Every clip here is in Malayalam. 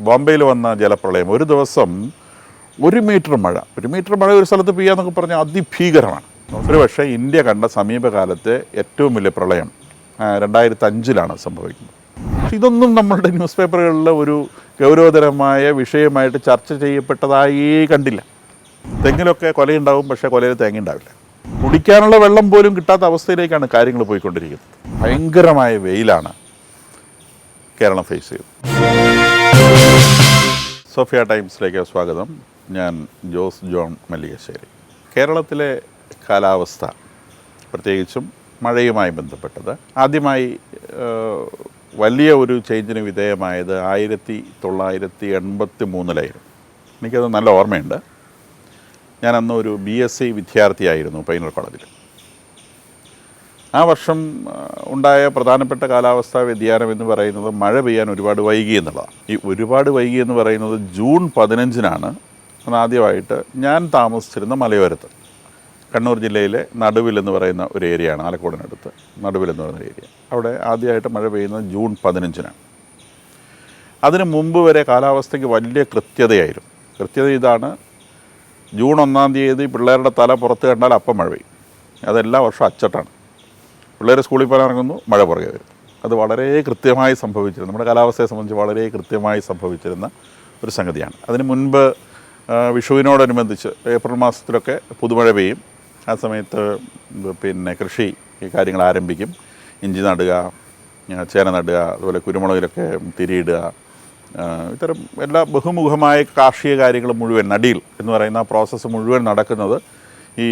ബോംബെയിൽ വന്ന ജലപ്രളയം ഒരു ദിവസം ഒരു മീറ്റർ മഴ. ഒരു മീറ്റർ മഴ ഒരു സ്ഥലത്ത് പെയ്യാന്നൊക്കെ പറഞ്ഞാൽ അതിഭീകരമാണ്. ഒരു പക്ഷേ ഇന്ത്യ കണ്ട സമീപകാലത്തെ ഏറ്റവും വലിയ പ്രളയം രണ്ടായിരത്തി അഞ്ചിലാണ് സംഭവിക്കുന്നത്. ഇതൊന്നും നമ്മളുടെ ന്യൂസ് പേപ്പറുകളിൽ ഒരു ഗൗരവതരമായ വിഷയമായിട്ട് ചർച്ച ചെയ്യപ്പെട്ടതായി കണ്ടില്ല. തെങ്ങിലൊക്കെ കൊലയുണ്ടാവും പക്ഷേ കൊലയിൽ തേങ്ങ ഉണ്ടാവില്ല. കുടിക്കാനുള്ള വെള്ളം പോലും കിട്ടാത്ത അവസ്ഥയിലേക്കാണ് കാര്യങ്ങൾ പോയിക്കൊണ്ടിരിക്കുന്നത്. ഭയങ്കരമായ വെയിലാണ് കേരളം ഫേസ് ചെയ്തത് സോഫിയ ടൈംസിലേക്ക് സ്വാഗതം. ഞാൻ ജോസ് ജോൺ മല്ലികശ്ശേരി. കേരളത്തിലെ കാലാവസ്ഥ പ്രത്യേകിച്ചും മഴയുമായി ബന്ധപ്പെട്ടത്. ആദ്യമായി വലിയ ഒരു ചേഞ്ചിന് വിധേയമായത് ആയിരത്തി തൊള്ളായിരത്തി എൺപത്തി മൂന്നിലായിരുന്നു എനിക്കത് നല്ല ഓർമ്മയുണ്ട്. ഞാൻ അന്ന് ഒരു ബി എസ് സി വിദ്യാർത്ഥിയായിരുന്നു പൈനൽ കോളേജിൽ. ആ വർഷം ഉണ്ടായ പ്രധാനപ്പെട്ട കാലാവസ്ഥാ വ്യതിയാനം എന്ന് പറയുന്നത് മഴ പെയ്യാൻ ഒരുപാട് വൈകി എന്നുള്ളതാണ്. ഈ ഒരുപാട് വൈകി എന്ന് പറയുന്നത് ജൂൺ പതിനഞ്ചിനാണ്. ആദ്യമായിട്ട് ഞാൻ താമസിച്ചിരുന്ന മലയോരത്ത്. കണ്ണൂർ ജില്ലയിലെ നടുവിൽ എന്ന് പറയുന്ന ഒരു ഏരിയയാണ് ആലക്കോടിനടുത്ത് നടുവിൽ എന്ന് പറയുന്ന ഏരിയ. അവിടെ ആദ്യമായിട്ട് മഴ പെയ്യുന്നത് ജൂൺ പതിനഞ്ചിനാണ്. അതിന് മുമ്പ് വരെ കാലാവസ്ഥയ്ക്ക് വലിയ കൃത്യതയായിരുന്നു. കൃത്യത ഇതാണ് ജൂൺ ഒന്നാം തീയതി പിള്ളേരുടെ തല പുറത്ത് കണ്ടാൽ അപ്പം മഴ പെയ്യും. അതെല്ലാ വർഷവും അച്ചട്ടാണ്. പിള്ളേർ സ്കൂളിൽ പോകാൻ ഇറങ്ങുന്നു മഴ പുറകെ വരും. അത് വളരെ കൃത്യമായി സംഭവിച്ചിരുന്നു നമ്മുടെ കാലാവസ്ഥയെ സംബന്ധിച്ച് വളരെ കൃത്യമായി സംഭവിച്ചിരുന്ന ഒരു സംഗതിയാണ്. അതിന് മുൻപ് വിഷുവിനോടനുബന്ധിച്ച് ഏപ്രിൽ മാസത്തിലൊക്കെ പുതുമഴ പെയ്യും. ആ സമയത്ത് പിന്നെ കൃഷി ഈ കാര്യങ്ങൾ ആരംഭിക്കും. ഇഞ്ചി നടുക ചേന നടുക അതുപോലെ കുരുമുളകിലൊക്കെ തിരിയിടുക ഇത്തരം എല്ലാ ബഹുമുഖമായ കാർഷിക കാര്യങ്ങൾ മുഴുവൻ നടിയിൽ എന്ന് പറയുന്ന ആ പ്രോസസ്സ് മുഴുവൻ നടക്കുന്നത് ഈ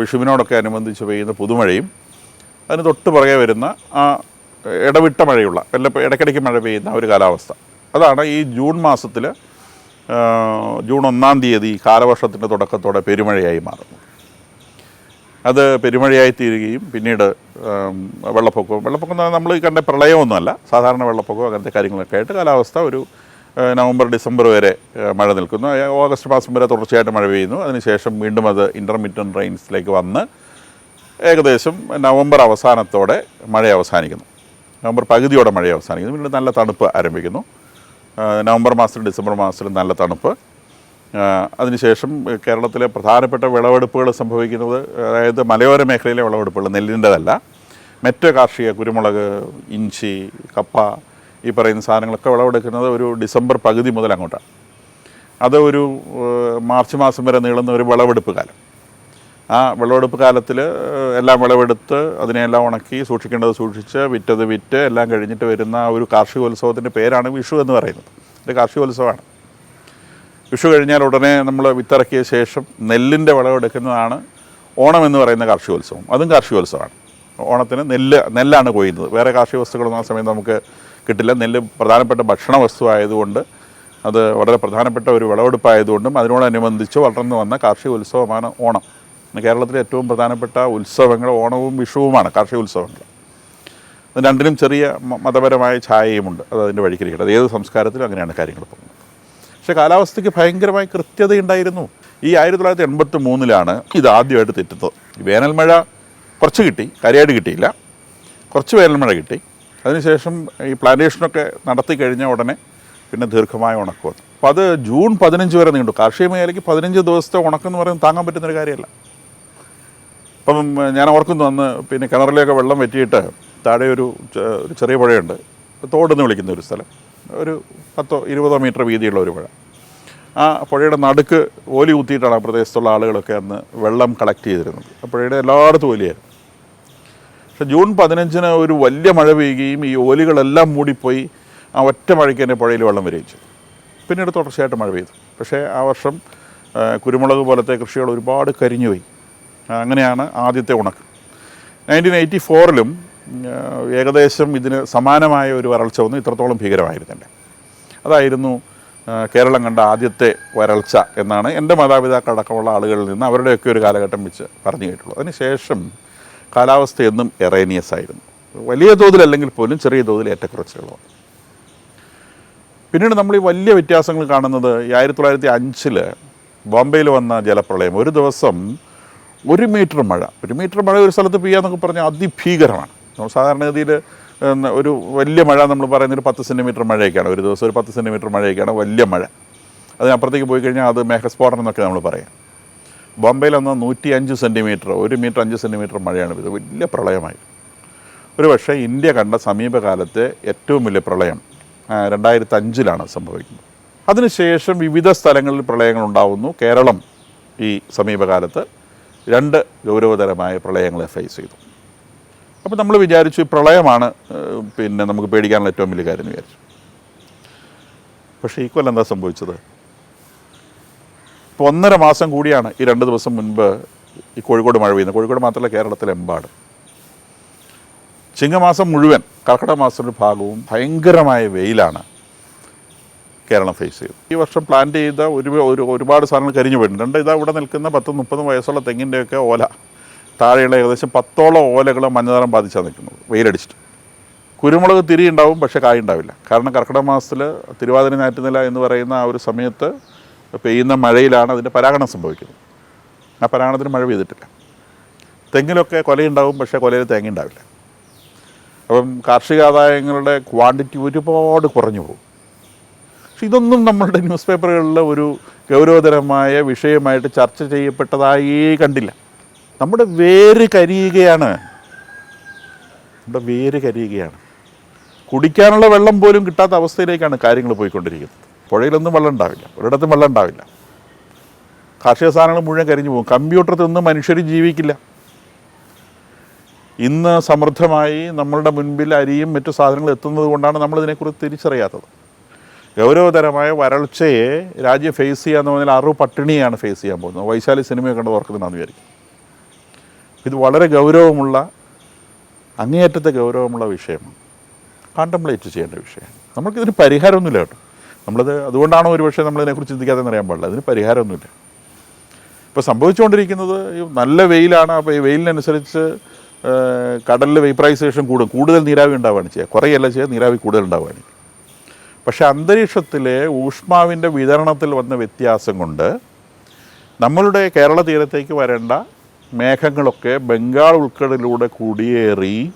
വിഷുവിനോടൊക്കെ അനുബന്ധിച്ച് പെയ്യുന്ന പുതുമഴയും അതിന് തൊട്ട് പുറകെ വരുന്ന ആ ഇടവിട്ട മഴയുള്ള അല്ല ഇടയ്ക്കിടയ്ക്ക് മഴ പെയ്യുന്ന ഒരു കാലാവസ്ഥ. അതാണ് ഈ ജൂൺ മാസത്തിൽ ജൂൺ ഒന്നാം തീയതി കാലവർഷത്തിന്റെ തുടക്കത്തോടെ പെരുമഴയായി മാറുന്നത് അത് പെരുമഴയായി തീരുകയും പിന്നീട് വെള്ളപ്പൊക്കവും വെള്ളപ്പൊക്കം നമ്മൾ കണ്ട പ്രളയമൊന്നുമല്ല സാധാരണ വെള്ളപ്പൊക്കവും അങ്ങനത്തെ കാര്യങ്ങളൊക്കെ ആയിട്ട് കാലാവസ്ഥ ഒരു നവംബർ ഡിസംബർ വരെ മഴ നിൽക്കുന്നു. ഓഗസ്റ്റ് മാസം വരെ തുടർച്ചയായിട്ട് മഴ പെയ്യുന്നു. അതിനുശേഷം വീണ്ടും അത് ഇന്റർമീഡിയറ്റ് റെയിൻസിലേക്ക് വന്ന് ഏകദേശം നവംബർ അവസാനത്തോടെ മഴ അവസാനിക്കുന്നു. നവംബർ പകുതിയോടെ മഴ അവസാനിക്കുന്നു. പിന്നീട് നല്ല തണുപ്പ് ആരംഭിക്കുന്നു. നവംബർ മാസത്തിലും ഡിസംബർ മാസത്തിലും നല്ല തണുപ്പ്. അതിനുശേഷം കേരളത്തിലെ പ്രധാനപ്പെട്ട വിളവെടുപ്പുകൾ സംഭവിക്കുന്നത് അതായത് മലയോര മേഖലയിലെ വിളവെടുപ്പുകൾ നെല്ലിന്റെതല്ല. മറ്റ് കാർഷിക കുരുമുളക് ഇഞ്ചി കപ്പ ഈ പറയുന്ന സാധനങ്ങളൊക്കെ വിളവെടുക്കുന്നത് ഒരു ഡിസംബർ പകുതി മുതൽ അങ്ങോട്ടാണ്. അത് ഒരു മാർച്ച് മാസം വരെ നീളുന്ന ഒരു വിളവെടുപ്പ് കാലം. ആ വിളവെടുപ്പ് കാലത്തിൽ എല്ലാം വിളവെടുത്ത് അതിനെല്ലാം ഉണക്കി സൂക്ഷിക്കേണ്ടത് സൂക്ഷിച്ച് വിറ്റത് വിറ്റ് എല്ലാം കഴിഞ്ഞിട്ട് വരുന്ന ഒരു കാർഷികോത്സവത്തിന്റെ പേരാണ് വിഷു എന്ന് പറയുന്നത്. ഇത് കാർഷികോത്സവമാണ്. വിഷു കഴിഞ്ഞാൽ ഉടനെ നമ്മൾ വിത്തിറക്കിയ ശേഷം നെല്ലിന്റെ വിളവെടുക്കുന്നതാണ് ഓണം എന്ന് പറയുന്ന കാർഷികോത്സവം. അതും കാർഷികോത്സവമാണ്. ഓണത്തിന് നെല്ല് നെല്ലാണ് കൊയ്യുന്നത്. വേറെ കാർഷിക വസ്തുക്കളൊന്നും ആ സമയത്ത് നമുക്ക് കിട്ടില്ല. നെല്ല് പ്രധാനപ്പെട്ട ഭക്ഷണ വസ്തുവായതുകൊണ്ട് അത് വളരെ പ്രധാനപ്പെട്ട ഒരു വിളവെടുപ്പായതുകൊണ്ടും അതിനോടനുബന്ധിച്ച് വളർന്നു വന്ന കാർഷിക ഉത്സവമാണ് ഓണം. കേരളത്തിലെ ഏറ്റവും പ്രധാനപ്പെട്ട ഉത്സവങ്ങൾ ഓണവും വിഷുവുമാണ് കാർഷിക ഉത്സവങ്ങൾ. രണ്ടിനും ചെറിയ മതപരമായ ഛായയുമുണ്ട്. അത് അതിന്റെ വഴിക്കിരിക്കട്ടെ. അത് ഏത് സംസ്കാരത്തിലും അങ്ങനെയാണ് കാര്യങ്ങൾ പോകുന്നത്. പക്ഷേ കാലാവസ്ഥയ്ക്ക് ഭയങ്കരമായ കൃത്യതയുണ്ടായിരുന്നു ഈ ആയിരത്തി തൊള്ളായിരത്തി എൺപത്തി മൂന്നിലാണ് ഇത് ആദ്യമായിട്ട് തെറ്റുന്നത്. വേനൽമഴ കുറച്ച് കിട്ടി കാര്യമായിട്ട് കിട്ടിയില്ല. കുറച്ച് വേനൽമഴ കിട്ടി. അതിനുശേഷം ഈ പ്ലാന്റേഷനൊക്കെ നടത്തി കഴിഞ്ഞ ഉടനെ പിന്നെ ദീർഘമായ ഉണക്കം അപ്പോൾ അത് ജൂൺ പതിനഞ്ച് വരെ നീണ്ടു. കാർഷിക മേഖലയ്ക്ക് പതിനഞ്ച് ദിവസത്തെ ഉണക്കെന്ന് പറയുന്നത് താങ്ങാൻ പറ്റുന്നൊരു കാര്യമല്ല. അപ്പം ഞാൻ ഓർക്കുന്നു അന്ന് പിന്നെ കിണറിലേക്ക് വെള്ളം വറ്റിയിട്ട് താഴെ ഒരു ഒരു ചെറിയ പുഴയുണ്ട്. തോടെന്ന് വിളിക്കുന്ന ഒരു സ്ഥലം. ഒരു പത്തോ ഇരുപതോ മീറ്റർ വീതിയുള്ള ഒരു പുഴ. ആ പുഴയുടെ നടുക്ക് ഓലി കുത്തിയിട്ടാണ് ആ പ്രദേശത്തുള്ള ആളുകളൊക്കെ അന്ന് വെള്ളം കളക്ട് ചെയ്തിരുന്നത്. ആ പുഴയുടെ എല്ലായിടത്തും ഓലിയായിരുന്നു. പക്ഷെ ജൂൺ പതിനഞ്ചിന് ഒരു വലിയ മഴ പെയ്യുകയും ഈ ഓലികളെല്ലാം മൂടിപ്പോയി ആ ഒറ്റ മഴയ്ക്ക് തന്നെ പുഴയിൽ വെള്ളം വരികയും ചെയ്തു പിന്നീട് തുടർച്ചയായിട്ട് മഴ പെയ്തു. പക്ഷേ ആ വർഷം കുരുമുളക് പോലത്തെ കൃഷികൾ ഒരുപാട് കരിഞ്ഞുപോയി. അങ്ങനെയാണ് ആദ്യത്തെ ഉണക്ക്. നയന്റീൻ എയ്റ്റി ഫോറിലും ഏകദേശം ഇതിന് സമാനമായ ഒരു വരൾച്ച ഒന്നും ഇത്രത്തോളം ഭീകരമായിരുന്നില്ല. അതായിരുന്നു കേരളം കണ്ട ആദ്യത്തെ വരൾച്ച എന്നാണ് എന്റെ മാതാപിതാക്കളടക്കമുള്ള ആളുകളിൽ നിന്ന് അവരുടെയൊക്കെ ഒരു കാലഘട്ടം വെച്ച് പറഞ്ഞു കേട്ടുള്ളൂ അതിനുശേഷം കാലാവസ്ഥ എന്നും എറേനിയസ് ആയിരുന്നു. വലിയ തോതിലല്ലെങ്കിൽ പോലും ചെറിയ തോതിൽ ഏറ്റക്കുറച്ചുകളാണ് പിന്നീട് നമ്മൾ ഈ വലിയ വ്യത്യാസങ്ങൾ കാണുന്നത് ഈ ആയിരത്തി തൊള്ളായിരത്തി അഞ്ചിൽ ബോംബെയിൽ വന്ന ജലപ്രളയം. ഒരു ദിവസം ഒരു മീറ്റർ മഴ. ഒരു മീറ്റർ മഴ ഒരു സ്ഥലത്ത് പെയ്യാന്നൊക്കെ പറഞ്ഞാൽ അതിഭീകരമാണ്. നമ്മൾ സാധാരണഗതിയിൽ ഒരു വലിയ മഴ നമ്മൾ പറയുന്നത് ഒരു പത്ത് സെന്റിമീറ്റർ മഴയൊക്കെയാണ്. ഒരു ദിവസം ഒരു പത്ത് സെന്റിമീറ്റർ മഴയൊക്കെയാണ് വലിയ മഴ. അതിനപ്പുറത്തേക്ക് പോയി കഴിഞ്ഞാൽ അത് മേഘസ്ഫോടനം എന്നൊക്കെ നമ്മൾ പറയാം. ബോംബെയിൽ അന്ന് നൂറ്റി അഞ്ച് സെന്റിമീറ്റർ ഒരു മീറ്റർ അഞ്ച് സെന്റിമീറ്റർ മഴയാണ്. ഇത് വലിയ പ്രളയമായി. ഒരു പക്ഷേ ഇന്ത്യ കണ്ട സമീപകാലത്തെ ഏറ്റവും വലിയ പ്രളയം രണ്ടായിരത്തി അഞ്ചിലാണ് സംഭവിക്കുന്നത്. അതിനുശേഷം വിവിധ സ്ഥലങ്ങളിൽ പ്രളയങ്ങൾ ഉണ്ടാവുന്നു. കേരളം ഈ സമീപകാലത്ത് രണ്ട് ഗൗരവതരമായ പ്രളയങ്ങളെ ഫേസ് ചെയ്തു. അപ്പോൾ നമ്മൾ വിചാരിച്ചു പ്രളയമാണ് പിന്നെ നമുക്ക് പേടിക്കാനുള്ള ഏറ്റവും വലിയ കാര്യം വിചാരിച്ചു. പക്ഷേ ഈ കൊല്ലം എന്താ സംഭവിച്ചത്? ഇപ്പോൾ ഒന്നര മാസം കൂടിയാണ് ഈ രണ്ട് ദിവസം മുൻപ് ഈ കോഴിക്കോട് മഴ പെയ്യുന്നത്. കോഴിക്കോട് മാത്രമല്ല കേരളത്തിലെമ്പാടും. ചിങ്ങമാസം മുഴുവൻ കർക്കിടക മാസം ഒരു ഭാഗവും ഭയങ്കരമായ വെയിലാണ്. കേരളം ഫേസ് ചെയ്തു ഈ വർഷം പ്ലാൻ ചെയ്ത ഒരു ഒരു ഒരുപാട് സാധനങ്ങൾ കരിഞ്ഞു പോയിട്ടുണ്ട്. ഇതാ ഇവിടെ നിൽക്കുന്ന പത്തും മുപ്പതും വയസ്സുള്ള തെങ്ങിന്റെയൊക്കെ ഓല. താഴെയുള്ള ഏകദേശം പത്തോളം ഓലകൾ മഞ്ഞനിറം ബാധിച്ചാണ് നിൽക്കുന്നത്. വെയിലടിച്ചിട്ട്. കുരുമുളക് തിരി ഉണ്ടാവും പക്ഷേ കായ ഉണ്ടാവില്ല. കാരണം കർക്കിടക മാസത്തിൽ തിരുവാതിര ഞാറ്റുനില എന്ന് പറയുന്ന ആ ഒരു സമയത്ത് പെയ്യുന്ന മഴയിലാണ് അതിന്റെ പരാഗണം സംഭവിക്കുന്നത്. ആ പരാഗണത്തിന് മഴ പെയ്തിട്ടില്ല. തെങ്ങിലൊക്കെ കൊലയുണ്ടാവും പക്ഷേ കൊലയിൽ തേങ്ങ ഉണ്ടാവില്ല. അപ്പം കാർഷിക ആദായങ്ങളുടെ ക്വാണ്ടിറ്റി ഒരുപാട് കുറഞ്ഞു പോകും. പക്ഷെ ഇതൊന്നും നമ്മളുടെ ന്യൂസ് പേപ്പറുകളിൽ ഒരു ഗൗരവതരമായ വിഷയമായിട്ട് ചർച്ച ചെയ്യപ്പെട്ടതായി കണ്ടില്ല. നമ്മുടെ വേര് കരിയുകയാണ്. നമ്മുടെ വേര് കരിയുകയാണ്. കുടിക്കാനുള്ള വെള്ളം പോലും കിട്ടാത്ത അവസ്ഥയിലേക്കാണ് കാര്യങ്ങൾ പോയിക്കൊണ്ടിരിക്കുന്നത്. പുഴയിലൊന്നും വെള്ളം ഉണ്ടാവില്ല. ഒരിടത്തും വെള്ളം ഉണ്ടാവില്ല. കാർഷിക സാധനങ്ങൾ മുഴുവൻ കരിഞ്ഞു പോകും. കമ്പ്യൂട്ടർ തിന്ന് മനുഷ്യർ ജീവിക്കില്ല. ഇന്ന് സമൃദ്ധമായി നമ്മളുടെ മുൻപിൽ അരിയും മറ്റു സാധനങ്ങളും എത്തുന്നത് കൊണ്ടാണ് നമ്മളിതിനെക്കുറിച്ച് തിരിച്ചറിയാത്തത്. ഗൗരവതരമായ വരൾച്ചയെ രാജ്യം ഫേസ് ചെയ്യാന്ന് പറഞ്ഞാൽ അറു പട്ടിണിയാണ് ഫേസ് ചെയ്യാൻ പോകുന്നത്. വൈശാലി സിനിമയൊക്കെ കണ്ട് ഓർക്കുന്നതാണെന്ന് വിചാരിക്കും. ഇത് വളരെ ഗൗരവമുള്ള അങ്ങേയറ്റത്തെ ഗൗരവമുള്ള വിഷയമാണ്. കോണ്ടംപ്ലേറ്റ് ചെയ്യേണ്ട വിഷയമാണ്. നമുക്കിതിന് പരിഹാരമൊന്നുമില്ല കേട്ടോ. നമ്മളത് അതുകൊണ്ടാണോ ഒരു പക്ഷേ നമ്മളിതിനെക്കുറിച്ച് ചിന്തിക്കാതെ അറിയാൻ പാടില്ല. അതിന് പരിഹാരമൊന്നുമില്ല. ഇപ്പോൾ സംഭവിച്ചുകൊണ്ടിരിക്കുന്നത് നല്ല വെയിലാണ്. അപ്പോൾ ഈ വെയിലിനനുസരിച്ച് കടലിൽ വേപ്പറൈസേഷൻ കൂടും. കൂടുതൽ നീരാവി ഉണ്ടാവുകയാണ് ചെയ്യുക. കുറേയല്ല ചെയ്യുക നീരാവി കൂടുതൽ ഉണ്ടാവുകയാണ്. പക്ഷേ അന്തരീക്ഷത്തിലെ ഊഷ്മാവിന്റെ വിതരണത്തിൽ വന്ന വ്യത്യാസം കൊണ്ട് നമ്മളുടെ കേരള തീരത്തേക്ക് വരേണ്ട മേഘങ്ങളൊക്കെ ബംഗാൾ ഉൾക്കടലിലൂടെ കുടിയേറി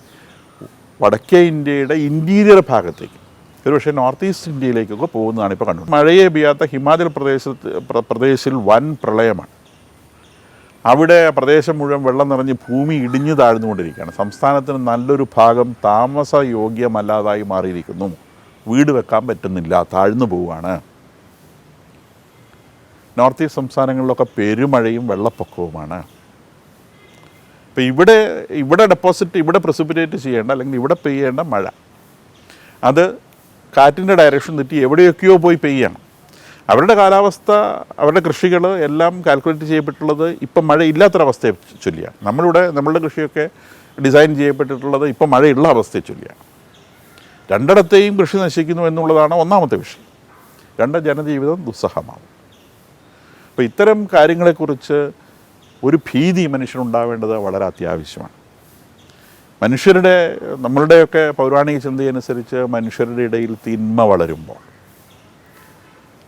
വടക്കേ ഇന്ത്യയുടെ ഇന്റീരിയർ ഭാഗത്തേക്ക് ഒരുപക്ഷെ നോർത്ത് ഈസ്റ്റ് ഇന്ത്യയിലേക്കൊക്കെ പോകുന്നതാണ് ഇപ്പോൾ കണ്ടത് മഴയെ പെയ്യാത്ത ഹിമാചൽ പ്രദേശത്ത് പ്രദേശിൽ വൻ പ്രളയമാണ്. അവിടെ പ്രദേശം മുഴുവൻ വെള്ളം നിറഞ്ഞ് ഭൂമി ഇടിഞ്ഞു താഴ്ന്നുകൊണ്ടിരിക്കുകയാണ്. സംസ്ഥാനത്തിന് നല്ലൊരു ഭാഗം താമസയോഗ്യമല്ലാതായി മാറിയിരിക്കുന്നു. വീട് വെക്കാൻ പറ്റുന്നില്ല താഴ്ന്നു പോവുകയാണ്. നോർത്ത് ഈസ്റ്റ് സംസ്ഥാനങ്ങളിലൊക്കെ പെരുമഴയും വെള്ളപ്പൊക്കവുമാണ്. അപ്പോൾ ഇവിടെ ഇവിടെ ഡെപ്പോസിറ്റ് ഇവിടെ പ്രസിപ്പിറ്റേറ്റ് ചെയ്യേണ്ട അല്ലെങ്കിൽ ഇവിടെ പെയ്യേണ്ട മഴ. അത് കാറ്റിന്റെ ഡയറക്ഷൻ തെറ്റി എവിടെയൊക്കെയോ പോയി പെയ്യണം അവരുടെ കാലാവസ്ഥ അവരുടെ കൃഷികൾ എല്ലാം കാൽക്കുലേറ്റ് ചെയ്യപ്പെട്ടുള്ളത് ഇപ്പം മഴ ഇല്ലാത്തൊരവസ്ഥയെ ചൊല്ലിയാണ്. നമ്മളിവിടെ നമ്മളുടെ കൃഷിയൊക്കെ ഡിസൈൻ ചെയ്യപ്പെട്ടിട്ടുള്ളത് ഇപ്പം മഴയുള്ള അവസ്ഥയെ ചൊല്ലിയാണ്. രണ്ടിടത്തെയും കൃഷി നശിക്കുന്നു എന്നുള്ളതാണ് ഒന്നാമത്തെ വിഷയം. രണ്ട് ജനജീവിതം ദുസ്സഹമാവും. അപ്പോൾ ഇത്തരം കാര്യങ്ങളെക്കുറിച്ച് ഒരു ഭീതി മനുഷ്യനുണ്ടാവേണ്ടത് വളരെ അത്യാവശ്യമാണ്. മനുഷ്യരുടെ നമ്മളുടെയൊക്കെ പൗരാണിക ചിന്തയനുസരിച്ച് മനുഷ്യരുടെ ഇടയിൽ തിന്മ വളരുമ്പോൾ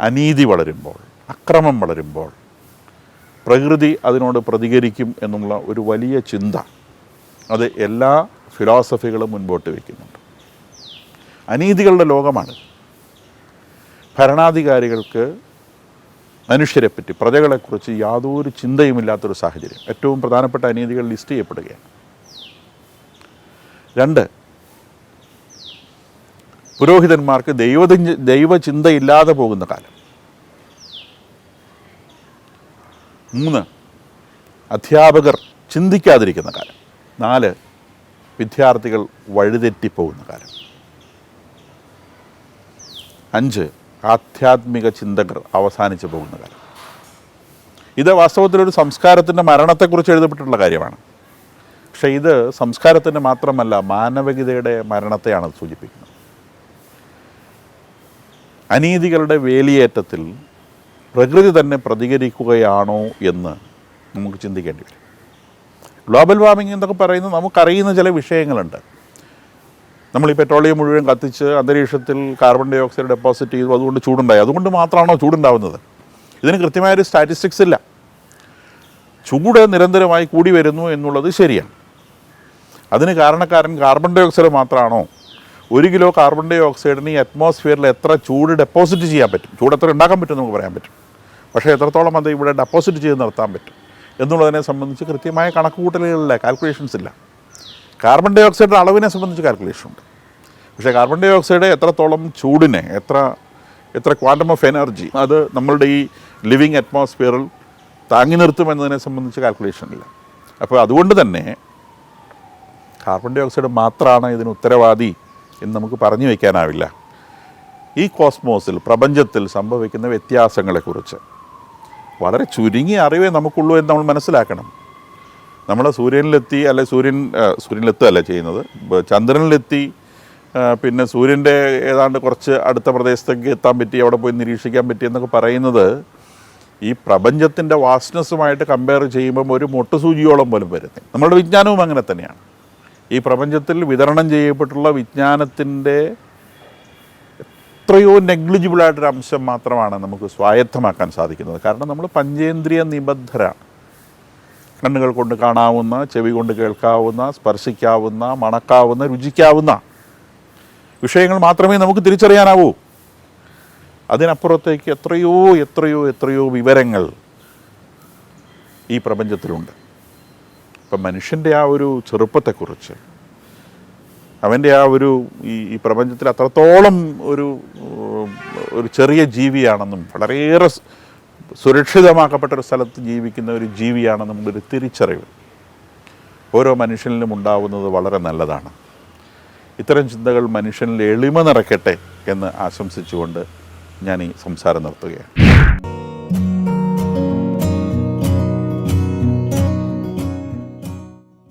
അനീതി വളരുമ്പോൾ അക്രമം വളരുമ്പോൾ പ്രകൃതി അതിനോട് പ്രതികരിക്കും എന്നുള്ള ഒരു വലിയ ചിന്ത അത് എല്ലാ ഫിലോസഫികളും മുൻപോട്ട് വയ്ക്കുന്നുണ്ട്. അനീതികളുടെ ലോകമാണ്. ഭരണാധികാരികൾക്ക് മനുഷ്യരെപ്പറ്റി പ്രജകളെക്കുറിച്ച് യാതൊരു ചിന്തയുമില്ലാത്തൊരു സാഹചര്യം. ഏറ്റവും പ്രധാനപ്പെട്ട അനീതികൾ ലിസ്റ്റ് ചെയ്യപ്പെടുകയാണ്. രണ്ട് പുരോഹിതന്മാർക്ക് ദൈവ ദൈവചിന്തയില്ലാതെ പോകുന്ന കാലം. മൂന്ന് അധ്യാപകർ ചിന്തിക്കാതിരിക്കുന്ന കാലം. നാല് വിദ്യാർത്ഥികൾ വഴിതെറ്റിപ്പോകുന്ന കാലം. അഞ്ച് ആധ്യാത്മിക ചിന്തകർ അവസാനിച്ചു പോകുന്ന കാലം. ഇത് വാസ്തവത്തിലൊരു സംസ്കാരത്തിന്റെ മരണത്തെക്കുറിച്ച് എഴുതപ്പെട്ടിട്ടുള്ള കാര്യമാണ്. പക്ഷേ ഇത് സംസ്കാരത്തിന്റെ മാത്രമല്ല മാനവികതയുടെ മരണത്തെയാണ് സൂചിപ്പിക്കുന്നത്. അനീതികളുടെ വേലിയേറ്റത്തിൽ പ്രകൃതി തന്നെ പ്രതികരിക്കുകയാണോ എന്ന് നമുക്ക് ചിന്തിക്കേണ്ടി വരും. ഗ്ലോബൽ വാർമിംഗ് എന്നൊക്കെ പറയുന്നത് നമുക്കറിയുന്ന ചില വിഷയങ്ങളുണ്ട്. നമ്മൾ ഈ പെട്രോളിയം മുഴുവൻ കത്തിച്ച് അന്തരീക്ഷത്തിൽ കാർബൺ ഡൈ ഓക്സൈഡ് ഡെപ്പോസിറ്റ് ചെയ്തു അതുകൊണ്ട് ചൂടുണ്ടായി. അതുകൊണ്ട് മാത്രമാണോ ചൂടുണ്ടാവുന്നത്? ഇതിന് കൃത്യമായ ഒരു സ്റ്റാറ്റിസ്റ്റിക്സ് ഇല്ല. ചൂട് നിരന്തരമായി കൂടി വരുന്നു എന്നുള്ളത് ശരിയാണ്. അതിന് കാരണക്കാരൻ കാർബൺ ഡൈ ഓക്സൈഡ് മാത്രമാണോ? ഒരു കിലോ കാർബൺ ഡൈ ഓക്സൈഡിന് ഈ അറ്റ്മോസ്ഫിയറിൽ എത്ര ചൂട് ഡെപ്പോസിറ്റ് ചെയ്യാൻ പറ്റും? ചൂട് എത്ര ഉണ്ടാക്കാൻ പറ്റും നമുക്ക് പറയാൻ പറ്റും. പക്ഷേ എത്രത്തോളം അത് ഇവിടെ ഡെപ്പോസിറ്റ് ചെയ്ത് നിർത്താൻ പറ്റും? എന്നുള്ളതിനെ സംബന്ധിച്ച് കൃത്യമായ കണക്കുകൂട്ടലുകളില്ല കാൽക്കുലേഷൻസ് ഇല്ല. കാർബൺ ഡൈ ഓക്സൈഡിന്റെ അളവിനെ സംബന്ധിച്ച് കാൽക്കുലേഷൻ ഉണ്ട്. പക്ഷേ കാർബൺ ഡൈ ഓക്സൈഡ് എത്രത്തോളം ചൂടിനെ എത്ര എത്ര ക്വാണ്ടം ഓഫ് എനർജി അത് നമ്മളുടെ ഈ ലിവിങ് അറ്റ്മോസ്ഫിയറിൽ താങ്ങി നിർത്തും എന്നതിനെ സംബന്ധിച്ച് കാൽക്കുലേഷൻ ഇല്ല. അപ്പോൾ അതുകൊണ്ട് തന്നെ കാർബൺ ഡൈ ഓക്സൈഡ് മാത്രമാണ് ഇതിന് ഉത്തരവാദി എന്ന് നമുക്ക് പറഞ്ഞു വയ്ക്കാനാവില്ല ഈ കോസ്മോസിൽ പ്രപഞ്ചത്തിൽ സംഭവിക്കുന്ന വ്യത്യാസങ്ങളെക്കുറിച്ച്. വളരെ ചുരുങ്ങിയ അറിവേ നമുക്കുള്ളൂ എന്ന് നമ്മൾ മനസ്സിലാക്കണം. നമ്മൾ സൂര്യനിലെത്തി അല്ലെ സൂര്യൻ സൂര്യനിലെത്തുകയല്ല ചെയ്യുന്നത്? ചന്ദ്രനിലെത്തി പിന്നെ സൂര്യന്റെ ഏതാണ്ട് കുറച്ച് അടുത്ത പ്രദേശത്തേക്ക് എത്താൻ പറ്റി അവിടെ പോയി നിരീക്ഷിക്കാൻ പറ്റി എന്നൊക്കെ പറയുന്നത് ഈ പ്രപഞ്ചത്തിന്റെ വാസ്നസ്സുമായിട്ട് കമ്പയർ ചെയ്യുമ്പം ഒരു മുട്ടുസൂചിയോളം പോലും വരുന്നത് നമ്മളുടെ വിജ്ഞാനവും അങ്ങനെ തന്നെയാണ്. ഈ പ്രപഞ്ചത്തിൽ വിതരണം ചെയ്യപ്പെട്ടുള്ള വിജ്ഞാനത്തിന്റെ എത്രയോ നെഗ്ലിജിബിളായിട്ടൊരു അംശം മാത്രമാണ് നമുക്ക് സ്വായത്തമാക്കാൻ സാധിക്കുന്നത്. കാരണം നമ്മൾ പഞ്ചേന്ദ്രിയ നിബദ്ധരാണ്. കണ്ണുകൾ കൊണ്ട് കാണാവുന്ന ചെവി കൊണ്ട് കേൾക്കാവുന്ന സ്പർശിക്കാവുന്ന മണക്കാവുന്ന രുചിക്കാവുന്ന വിഷയങ്ങൾ മാത്രമേ നമുക്ക് തിരിച്ചറിയാനാവൂ. അതിനപ്പുറത്തേക്ക് എത്രയോ എത്രയോ എത്രയോ വിവരങ്ങൾ ഈ പ്രപഞ്ചത്തിലുണ്ട്. ഇപ്പം മനുഷ്യന്റെ ആ ഒരു ചെറുപ്പത്തെക്കുറിച്ച് അവന്റെ ആ ഒരു ഈ ഈ പ്രപഞ്ചത്തിൽ അത്രത്തോളം ഒരു ഒരു ചെറിയ ജീവിയാണെന്നും വളരെയേറെ സുരക്ഷിതമാക്കപ്പെട്ട ഒരു സ്ഥലത്ത് ജീവിക്കുന്ന ഒരു ജീവിയാണ് നമ്മളൊരു തിരിച്ചറിവ്. ഓരോ മനുഷ്യനിലും ഉണ്ടാവുന്നത് വളരെ നല്ലതാണ്. ഇത്തരം ചിന്തകൾ മനുഷ്യനിൽ എളിമ നിറയ്ക്കട്ടെ എന്ന് ആശംസിച്ചുകൊണ്ട് ഞാൻ ഈ സംസാരം നിർത്തുകയാണ്.